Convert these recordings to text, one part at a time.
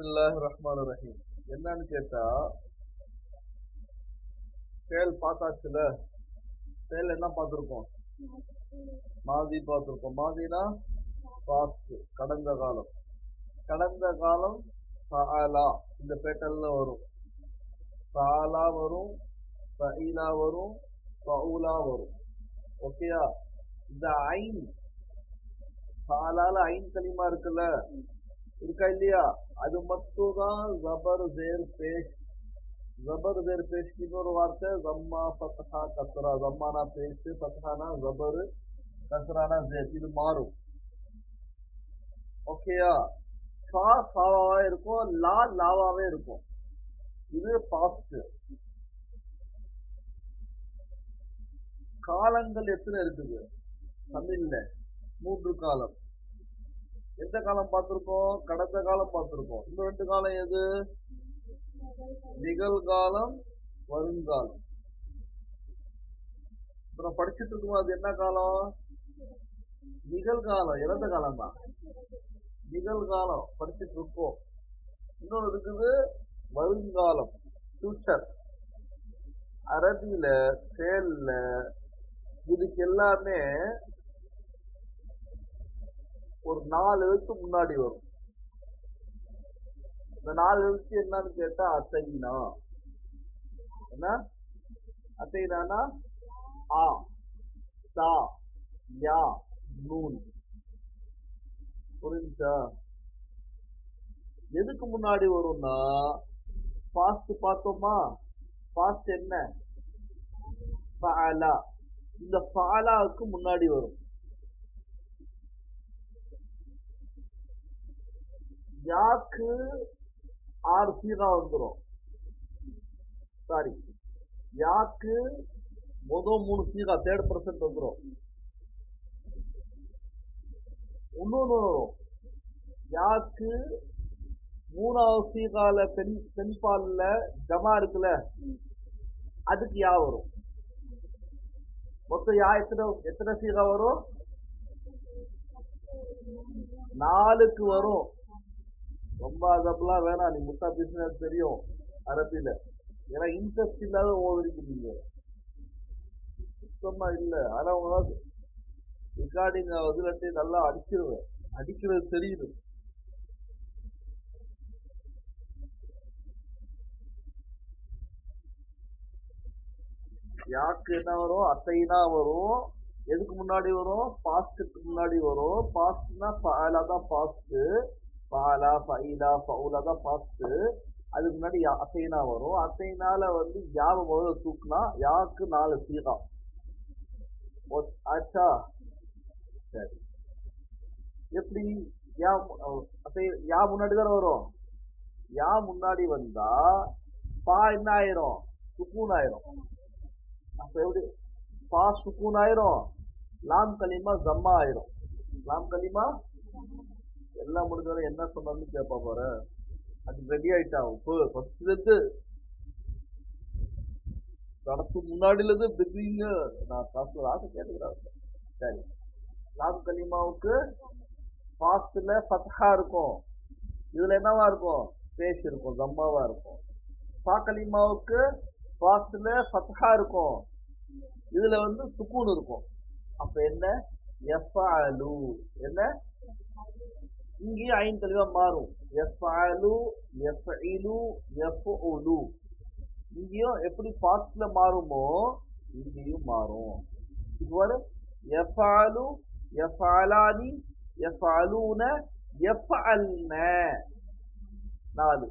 ரஹ்மான் ரஹீம். என்னன்னு கேட்டா செயல் பார்த்தாச்சுல செயல் என்ன பார்த்துருக்கோம்? மாதி பார்த்துருக்கோம். மாதினா பாஸ்ட் கடந்த காலம். கடந்த காலம் சாலா இந்த பேட்டல்ல வரும். சாலா வரும் ஃபஇலா வரும் பவுலா வரும். ஓகேயா? இந்த ஐன் சாலால ஐன் கலிமா இருக்குல்ல? இருக்கா இல்லையா? அது மட்டும் தான் ஜபர் ஜேர் பேஷ் ஜபர் ஜேர் பேஷ் இன்னொரு வார்த்தை ஜம்மா ஃபத்ஹா கசரா ஜம்மானா பேஷ் ஃபத்ஹானா ஜபர் கசரானா ஜேர் இது மாறும். ஓகேயா ஃபா ஃபாவாவே இருக்கும் லா லாவாவே இருக்கும். இது பாஸ்ட் காலங்கள் எத்தனை இருக்குது? தமிழ்ல. மூன்று காலம். எந்த காலம் பார்த்திருக்கோம்? கடந்த காலம் பார்த்திருக்கோம். இன்னும் ரெண்டு காலம் எது? நிகழ்காலம் வருங்காலம். அப்புறம் படிச்சுட்டு இருக்கும் அது என்ன காலம்? நிகழ்காலம் இறந்த காலம் தான் நிகழ்காலம் படிச்சுட்டு இருக்கோம். இன்னொன்று இருக்குது வருங்காலம் ஃபியூச்சர் அரபியில செயல்ல இதுக்கு எல்லாமே நாலு எழுத்து முன்னாடி வரும். இந்த நாலு எழுத்து என்னன்னு கேட்டா அசைனா. என்ன? அசைனானா ஆ சா யா நூன். புரிஞ்சா எதுக்கு முன்னாடி வரும்னா பாஸ்ட் பார்த்தோமா? பாஸ்ட் என்ன? பாலா இந்த ஃபாலாவுக்கு முன்னாடி வரும். யாக்கு ஆறு சீனா வந்துடும் சாரி யாக்கு மொதல் மூணு சீரா தேர்ட் பர்சன்ட் வந்துடும் இன்னொன்று வரும். யாக்கு மூணாவது சீகால பெண் பெண்பாலில் ஜமா இருக்குல்ல அதுக்கு யா வரும். மொத்தம் யா எத்தனை எத்தனை சீகா வரும்? நாலுக்கு வரும். ரொம்ப அதப்பெல்லாம் வேணாம். நீ முட்டா பேசினா தெரியும். அரபியில். ஏன்னா இன்ட்ரெஸ்ட் இல்லாத ஓவரிக்கு நீங்கள் சுத்தமாக இல்லை. ஆனால் உங்களால ரெக்கார்டிங் இதுலட்டு நல்லா அடிச்சிருவேன். அடிக்கிறது தெரியுது. யாக்கு என்ன வரும்? அத்தைனா வரும். எதுக்கு முன்னாடி வரும்? பாஸ்டுக்கு முன்னாடி வரும். பாஸ்ட்னா ஃபஅலா தான் பாஸ்ட் பாலா பைலா பவுலா தான் பார்த்து அதுக்கு முன்னாடி யா- அசைனா வரும். அசைனால வந்து யாவை முதல்ல தூக்குனா? யாக்கு நாலு சீகா. ஓ- ஆச்சா? சரி. எப்படி? யா அசை யா முன்னாடி தானே வரும்? யா முன்னாடி வந்தா பா என்ன ஆயிரும்? சுக்கூன் ஆயிரும் அப்ப எப்படி? பா சுக்கூன் ஆயிரும் லாம் கலிமா ஜம்மா ஆயிரும். லாம் கலிமா எல்லாம் முடிஞ்சவரை என்ன சொன்னான்னு கேட்பா பாரு. அது ரெடி ஆயிட்டான் இப்போ ஃபர்ஸ்ட்லேருந்து இருந்து முன்னாடிலிருந்து முன்னாடில பிகினிங் நான் காசு ஆசை கேட்டுக்கிறேன் சரி. லாம் கலிமாவுக்கு ஃபாஸ்ட்டில் ஃபத்ஹா இருக்கும். இதில் என்னவா இருக்கும்? பேஷ் இருக்கும் ஜம்மாவா இருக்கும். ஃபா கலிமாவுக்கு ஃபாஸ்ட்டில் ஃபத்ஹா இருக்கும். இதில் வந்து சுக்கூன் இருக்கும். அப்போ என்ன? எஃப்ஆலு என்ன? இங்கேயும் ஐந்து தெளிவா மாறும். எஃப்அலு எஃப்இலு எஃப்உலு இங்கேயும் எப்படி ஃபாஸ்ட்ல மாறுமோ இங்கேயும் மாறும். இது வர எஃப்அலு எஃப்அலானி எஃப்அலூன எஃப்அல்ன நாலு.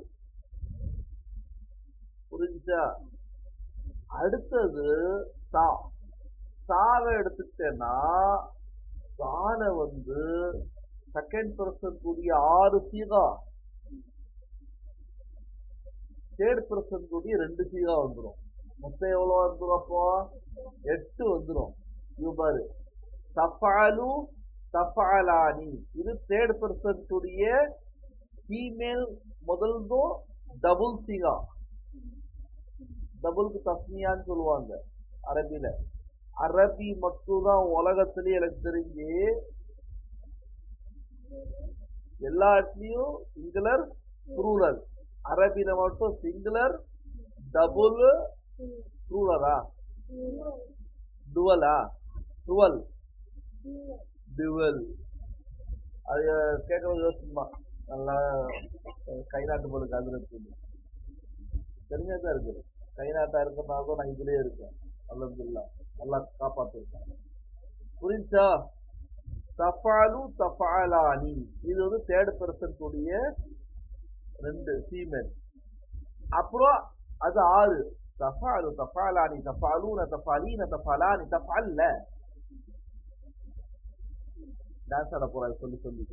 புரிஞ்சா அடுத்தது சா சாவை எடுத்துக்கிட்டேன்னா சாலை வந்து செகண்ட் பர்சன் கூடிய ஆறு சீகா. தேர்ட் பர்சன் கூடிய ரெண்டு சீகா வந்துடும் மொத்தம் எவ்வளோ வந்துடும் அப்போ? எட்டு வந்துடும் இது பாரு. தஃபாலு தஃபாலானி. இது தேர்ட் பர்சன் கூடிய ஃபீமேல் முதல்தும் டபுள் சீகா. டபுளுக்கு தஸ்மியான்னு சொல்லுவாங்க அரபியில் அரபி மட்டும்தான் உலகத்திலே எனக்கு தெரிஞ்சு எல்லா இடத்துலயும் சிங்குலர் ப்ளூரல் அரபியில மட்டும் சிங்குலர் டபுள் ப்ளூரலா டுவலா டுவல் டுவல் அது கேட்கறது யோசிக்குமா நல்லா கைநாட்டு கை நாட்டு போலுக்கு அது இருக்குது இருக்குது. கைநாட்டா இருக்கிறதுனால தான் நான் இதுலயே இருக்கேன். அல்ஹம்துலில்லாஹ். நல்லா காப்பாத்திருக்கேன். புரிஞ்சா தஃபாலு தஃபாலானி. இது வந்து தேர்ட் பர்சன்ட் ரெண்டு ஃபீமேல் அப்புறம் அது ஆறு. தஃபாலு தஃபாலானி தஃபாலூன தஃபாலீன தஃபாலானி தஃபால்ல. டான்ஸ் ஆட போறாரு சொல்லி சொல்லி.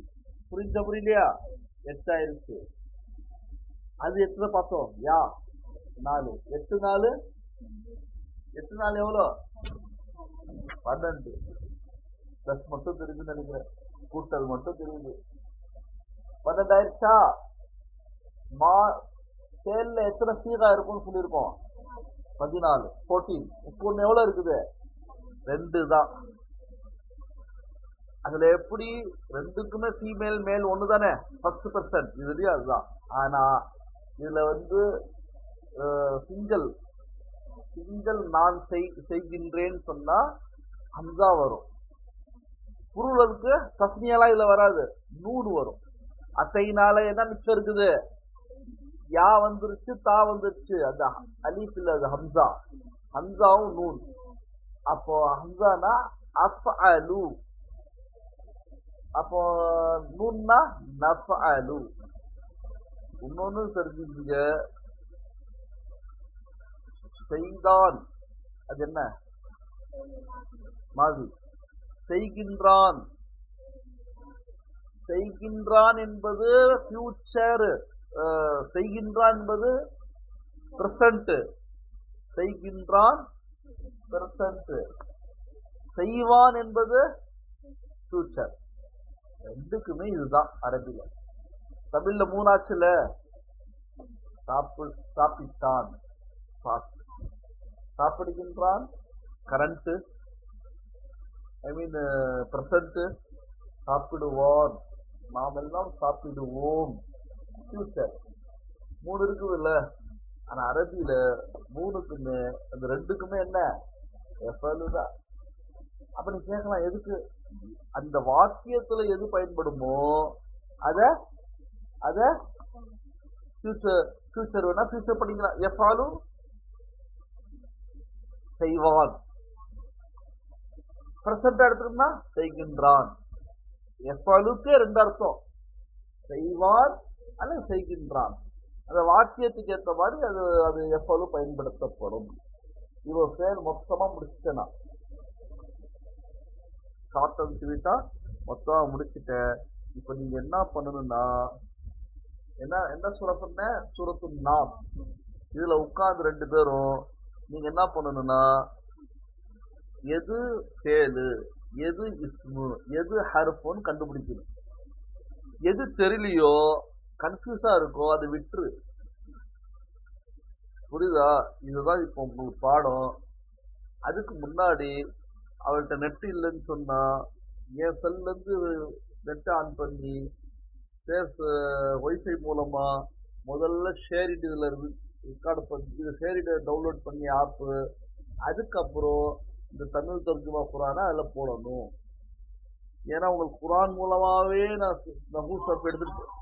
புரிஞ்ச புரியலையா? எட்டாயிருச்சு. அது எத்தனை பார்த்தோம்? யா நாலு. எட்டு நாலு? எட்டு நாள் எவ்வளோ? பன்னெண்டு. பிளஸ் மட்டும் தெரியுதுன்னு நினைக்கிறேன். கூட்டல் மட்டும் தெரியுது. பன்னெண்டு மா சேல்ல எத்தனை சீகா இருக்கும்னு சொல்லியிருக்கோம். பதினாலு ஃபோர்டீன் இப்போ ஒன்று எவ்வளோ இருக்குது? ரெண்டு தான். அதுல எப்படி? ரெண்டுக்குமே ஃபீமேல் மேல் ஒன்று தானே ஃபர்ஸ்ட் பர்சன் இதுலயும் அதுதான். ஆனா இதுல வந்து சிங்கிள் சிங்கிள் நான் செய் செய்கின்றேன்னு சொன்னா ஹம்சா வரும். புருளருக்கு தஸ்னியெல்லாம் இதுல வராது. நூறு வரும். அத்தைனால என்ன மிச்சம் இருக்குது? யா வந்துருச்சு தா வந்துருச்சு. அது அலீஃப் இல்ல அது ஹம்சா. ஹம்சாவும் நூன் அப்போ ஹம்சானா அஃஅலு அப்போ நூன்னா நஃஅலு இன்னொன்னு தெரிஞ்சுங்க செய்தான் அது என்ன? மாதி. செய்கின்றான். செய்கின்றான் என்பது ஃபியூச்சர் செய்கின்றான் என்பது பிரசன்ட் செய்கின்றான் பிரசன்ட் செய்வான் என்பது ஃபியூச்சர் ரெண்டுக்குமே இதுதான் அரபில தமிழ்ல மூணாச்சுல சாப்பு சாப்பிட்டான் பாஸ்ட் சாப்பிடுகின்றான் கரண்ட் ஐ மீன் ப்ரெசன்ட்டு சாப்பிடுவான் நாம் எல்லாம் சாப்பிடுவோம். ஃபியூச்சர் மூணு இருக்குதுல்ல? ஆனால் அரபியில் மூணுக்குமே அந்த ரெண்டுக்குமே என்ன? எஃபலு தான் அப்போ நீ கேட்கலாம் எதுக்கு? அந்த வாக்கியத்தில் எது பயன்படுமோ அதை அதை ஃபியூச்சர் ஃபியூச்சர் வேணா ஃபியூச்சர் பண்ணிக்கலாம். எஃபாலும் செய்வான். பிரசன்ட் எடுத்துருந்தா செய்கின்றான். எஃபலுக்கு ரெண்டு அர்த்தம். செய்வான் அல்ல செய்கின்றான். அந்த வாக்கியத்துக்கு ஏற்ற மாதிரி அது அது எஃபலு பயன்படுத்தப்படும். இவன் பேர் மொத்தமா முடிச்சிட்டேனா? ஷார்ட் அண்ட் ஸ்வீட்டா மொத்தமா முடிச்சிட்டேன் இப்போ நீங்க என்ன பண்ணணும்னா என்ன என்ன சொல்ல சொன்ன? சூரத்து நாஸ். இதுல உட்கார்ந்து ரெண்டு பேரும் நீங்க என்ன பண்ணணும்னா எது ஃபேலு எது இஸ்மு எது ஹர்ஃபுன்னு கண்டுபிடிக்கணும். எது தெரியலையோ கன்ஃபியூஸா இருக்கோ அதை விட்டுரு. புரியுதா? இதுதான் இப்போ உங்களுக்கு பாடம். அதுக்கு முன்னாடி அவர்கிட்ட நெட் இல்லைன்னு சொன்னா என் செல்லேருந்து நெட் ஆன் பண்ணி பேச ஒய்ஃபை மூலமா முதல்ல ஷேரிட் இதில் இருந்து ரெக்கார்டு பண்ணி இது ஷேரிட்டை டவுன்லோட் பண்ணி ஆப்பு அதுக்கப்புறம் இந்த தமிழ் தர்ஜுமா குரானை அதில் போடணும். ஏன்னா உங்களுக்கு குரான் மூலமாகவே நான் நகூஸ் எடுத்துட்டு